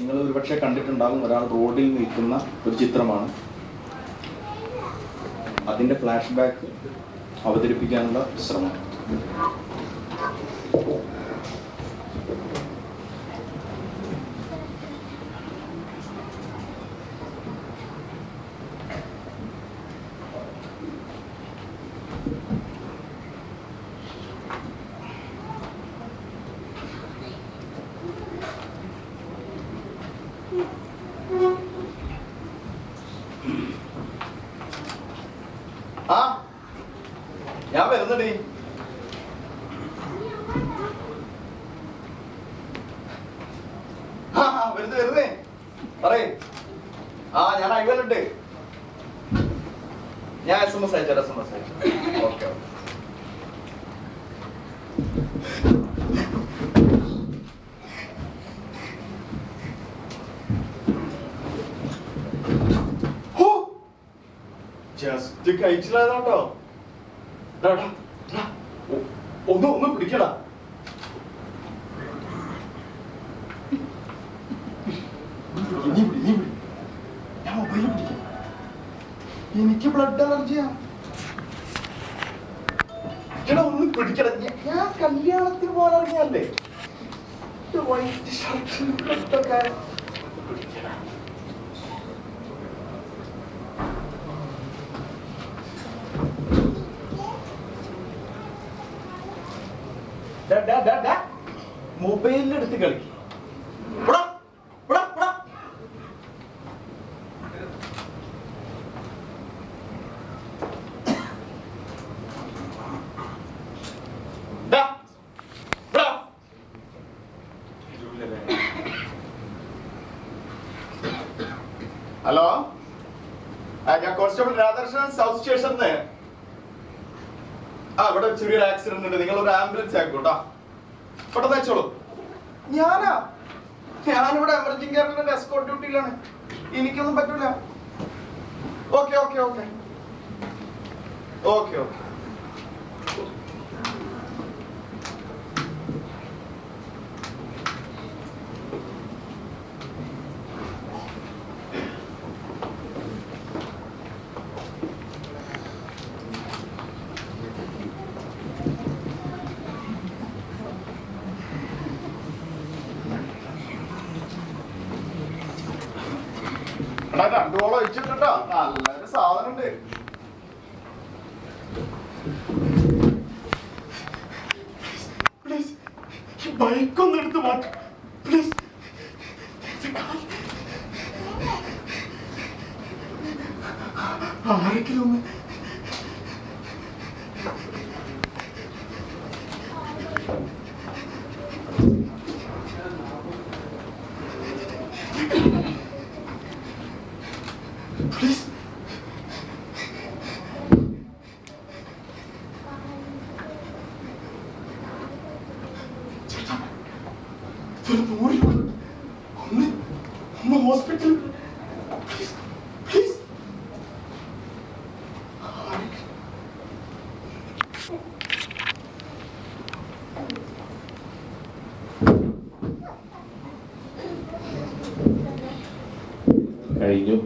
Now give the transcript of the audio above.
നിങ്ങൾ ഒരുപക്ഷെ കണ്ടിട്ടുണ്ടാകും ഒരാൾ റോഡിൽ നിൽക്കുന്ന ഒരു ചിത്രമാണ്. അതിന്റെ ഫ്ലാഷ് ബാക്ക് അവതരിപ്പിക്കാനുള്ള ശ്രമം. ആ? ഞാൻ വരുന്നുണ്ട്. ആ വരുന്നു വരുന്നേ. പറയേ. ആ ഞാൻ അയവലുണ്ട്. ഞാൻ എസ് എം എസ് അയച്ചു എസ് എം എസ് അയച്ചു ഓക്കെ ഓക്കെ. ജസ്റ്റ് കഴിച്ചില്ലാതാട്ടോ ഒന്ന് ഒന്ന് പിടിക്കടാ പിടി പിടി എനിക്ക് ബ്ലഡ് അലർജിയാ ഒന്ന് പിടിക്കടാ ഞാൻ- കല്യാണത്തിന് പോലെ ഇറങ്ങിയല്ലേ വൈറ്റ് ഷർട്ട് ബ്ലഡൊക്കെ പിടിക്കടാ മൊബൈലിൽ എടുത്ത് കളിക്കും. ഹലോ. ഞാൻ കോൺസ്റ്റബിൾ രാധാകൃഷ്ണൻ സൗത്ത് സ്റ്റേഷനിന്ന് ആ ഇവിടെ ചെറിയൊരു ആക്സിഡന്റ് ഉണ്ട്. നിങ്ങൾ ഒരു ആംബുലൻസ് ആക്കോട്ടാ പെട്ടെന്ന് അയച്ചോളൂ. ഞാനാ? ഞാനിവിടെ എമർജൻസി കെയറിന്റെ എസ്കോട്ട് ഡ്യൂട്ടിയിലാണ് എനിക്കൊന്നും പറ്റൂല. Okay okay okay okay okay എടാ രണ്ടു നല്ലൊരു സാധനം ഉണ്ട് പ്ലീസ് ബൈക്കൊന്ന് എടുത്ത് മാറ്റും. പ്ലീസ് ആരെങ്കിലും ഒന്ന് ഇതൊരു നൂറ് രൂപ ഒന്ന് ഒന്ന് ഹോസ്പിറ്റൽ പ്ലീസ് പ്ലീസ് കഴിഞ്ഞു